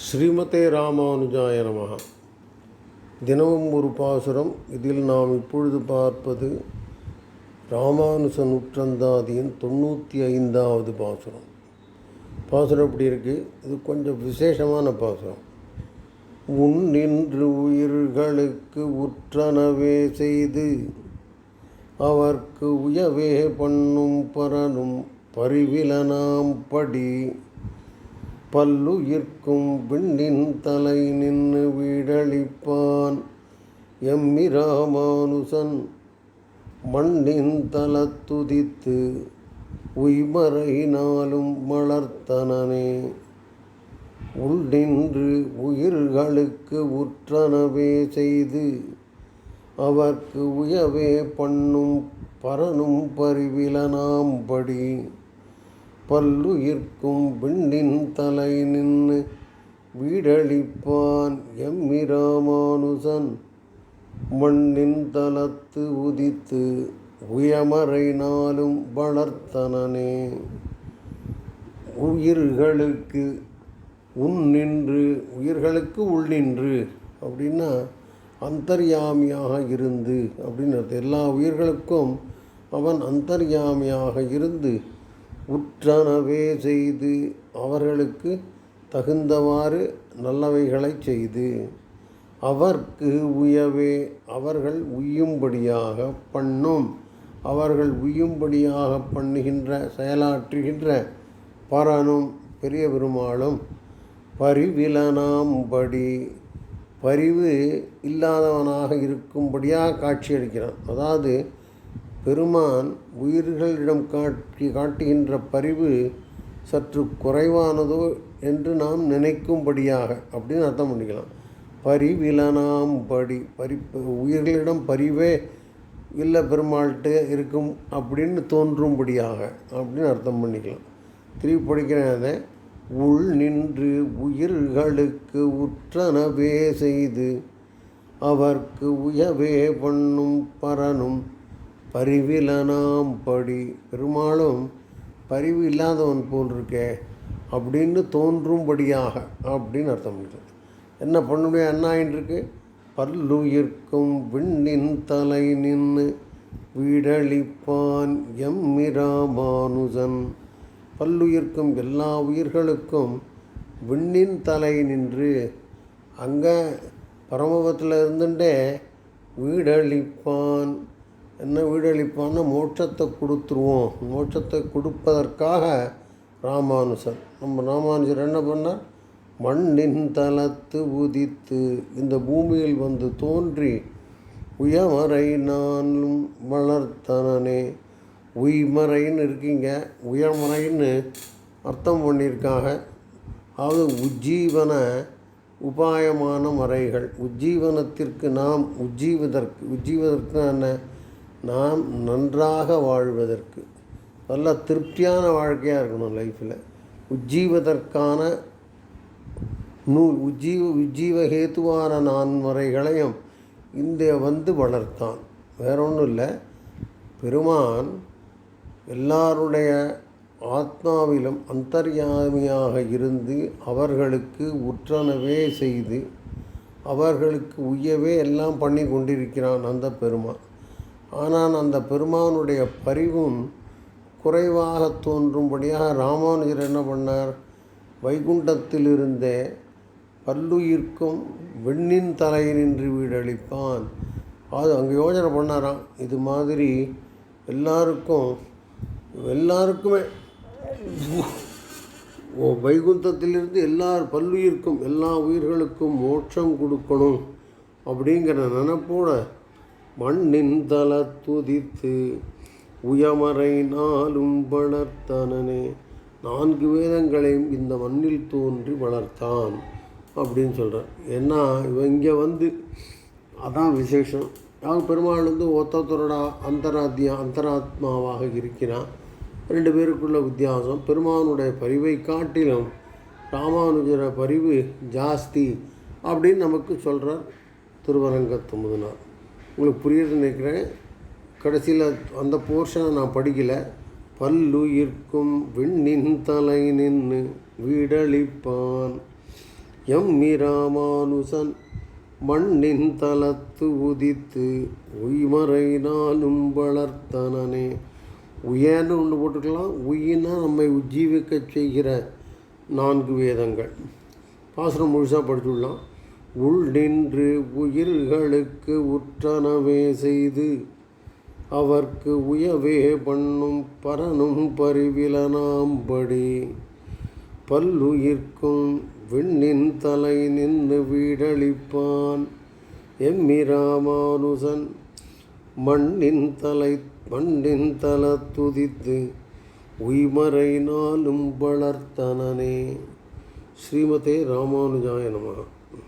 ஸ்ரீமதே ராமானுஜாய நமகா தினமும் ஒரு பாசுரம். இதில் நாம் இப்பொழுது பார்ப்பது ராமானுஜ நூற்றந்தாதியின் தொண்ணூற்றி ஐந்தாவது பாசுரம். பாசுரம் இப்படி இருக்குது இது கொஞ்சம் விசேஷமான பாசுரம். உன் நின்று உயிர்களுக்கு உற்றனவே செய்து அவர்க்கு உயவே பண்ணும் பரனும் பரிவிலனாம் படி. பல்லுயிர்க்கும் விண்ணின் தலை நின்று வீடழிப்பான். எம்மி ராமானுசன் மண்ணின் தலத்துதித்து உய்மறையினாலும் வளர்த்தனனே உள்நின்று உயிர்களுக்கு உற்றனவே செய்து அவர்க்கு உயவே பண்ணும் பரனும் பரிவிலனாம்படி பல்லுயிர்க்கும் விண்ணின் தலை நின்று வீடழிப்பான் எம்மிராமானுசன். மண்ணின் தலத்து உதித்து உயமறை நாளும் வளர்த்தனனே. உயிர்களுக்கு உன் நின்று உயிர்களுக்கு உள் நின்று அப்படின்னா அந்தர்யாமியாக இருந்து அப்படின்னு எல்லா உயிர்களுக்கும் அவன் அந்தர்யாமியாக இருந்து உற்றனவே செய்து அவர்களுக்கு தகுந்தவாறு நல்லவைகளை செய்து அவர்க்கு உயவே அவர்கள் உய்யும்படியாக பண்ணும். அவர்கள் உய்யும்படியாக பண்ணுகின்ற செயலாற்றுகின்ற பரனும் பெரிய பெருமாளும் பரிவிலனாம்படி பரிவு இல்லாதவனாக இருக்கும்படியாக காட்சியளிக்கிறான். அதாவது பெருமான் உயிர்களிடம் காட்டி காட்டுகின்ற பரிவு சற்று குறைவானதோ என்று நாம் நினைக்கும்படியாக அப்படின்னு அர்த்தம் பண்ணிக்கலாம். பரிவிலனாம் படி பரி உயிர்களிடம் பரிவே இல்லை பெருமாள்கிட்ட இருக்கும் அப்படின்னு தோன்றும்படியாக அப்படின்னு அர்த்தம் பண்ணிக்கலாம். திருப்பி படிக்கிறேன் அதை. உள் நின்று உயிர்களுக்கு உற்றனவே செய்து அவர்க்கு உயவே பண்ணும் பரனும் பரிவிலனாம் படி. பெருமாளும் பரிவு இல்லாதவன் போல் இருக்கே அப்படின்னு தோன்றும்படியாக அப்படின்னு அர்த்தம் பண்ணுறது என்ன பண்ணுடைய என்ன ஆயின்ட்டுருக்கு பல்லுயிர்க்கும் விண்ணின் தலை நின்று வீடழிப்பான் எம்மிராமானுஜன் பல்லுயிர்க்கும் எல்லா உயிர்களுக்கும் விண்ணின் தலை நின்று அங்கே பரமபத்தில் இருந்துட்டே வீடழிப்பான் என்ன வீடளிப்பான்னா மோட்சத்தை கொடுத்துருவோம். மோட்சத்தை கொடுப்பதற்காக ராமானுஜர் நம்ம ராமானுஜர் என்ன பண்ணார்? மண்ணின் தளத்து உதித்து இந்த பூமியில் வந்து தோன்றி உயமறை நானும் வளர்த்தனனே. உய்மறைன்னு இருக்கீங்க. உயர்மறைன்னு அர்த்தம் பண்ணியிருக்காங்க. அதாவது உஜ்ஜீவன உபாயமான மறைகள். உஜ்ஜீவனத்திற்கு நாம் உஜ்ஜீவதற்கு உஜ்ஜீவதற்கு என்ன? நாம் நன்றாக வாழ்வதற்கு நல்ல திருப்தியான வாழ்க்கையாக இருக்கணும் லைஃப்பில் உஜ்ஜீவதற்கான நூல் உஜ்ஜீவ உஜ்ஜீவ ஹேத்துவான நான்முறைகளையும் இந்த வந்து வளர்த்தான். வேற ஒன்றும் இல்லை. பெருமான் எல்லாருடைய ஆத்மாவிலும் அந்தர்யாமியாக இருந்து அவர்களுக்கு உற்றனவே செய்து அவர்களுக்கு உய்யவே எல்லாம் பண்ணி கொண்டிருக்கிறான் அந்த பெருமான். ஆனால் அந்த பெருமானுடைய பரிவும் குறைவாக தோன்றும்படியாக ராமானுஜர் என்ன பண்ணார்? வைகுண்டத்திலிருந்தே பல்லுயிர்க்கும் வெண்ணின் தலை நின்று வீடளிப்பான். அது அங்கே யோசனை பண்ணாராம். இது மாதிரி எல்லாருக்கும் எல்லாருக்குமே வைகுந்தத்திலிருந்து எல்லார் பல்லுயிர்க்கும் எல்லா உயிர்களுக்கும் மோட்சம் கொடுக்கணும் அப்படிங்கிற நினப்போட மண்ணின் தல துதித்து உயமறை நாளும் வளர்த்தனனே. நான்கு வேதங்களையும் இந்த மண்ணில் தோன்றி வளர்த்தான் அப்படின்னு சொல்கிறார் ஏன்னா இவன் இங்கே வந்து அதான் விசேஷம். அவங்க பெருமாள் வந்து ஒத்தத்தரோட அந்தராத்தியா அந்தராத்மாவாக இருக்கிறான். ரெண்டு பேருக்குள்ள வித்தியாசம். பெருமானுடைய பரிவை காட்டிலும் ராமானுஜர பரிவு ஜாஸ்தி அப்படின்னு நமக்கு சொல்கிறார் திருவரங்கத்து முதனார் உங்களுக்கு புரியுது நினைக்கிறேன். கடைசியில் அந்த போர்ஷனை நான் படிக்கலை. பல்லுயிர்க்கும் விண்ணின் தலை நின்று வீடளிப்பான் எம் ராமானுசன் மண்ணின் தலத்து உதித்து உய்மறை நாளும் வளர்த்தனனே. உயர்னு ஒன்று போட்டுக்கலாம். உயினா நம்மை உஜ்ஜீவிக்க செய்கிற நான்கு வேதங்கள். பாசுரம் முழுசாக படிச்சுடலாம் உள் நின்று உயிர்களுக்கு உற்றனவே செய்து அவர்க்கு உயவே பண்ணும் பரனும் பரிவிலனாம்படி பல்லுயிர்க்கும் விண்ணின் தலை நின்று வீடளிப்பான். எம்மிராமானுசன் மண்ணின் தலை மண்ணின் தல துதித்து உய்மறை நாளும் வளர்த்தனனே. ஸ்ரீமதே ராமானுஜாய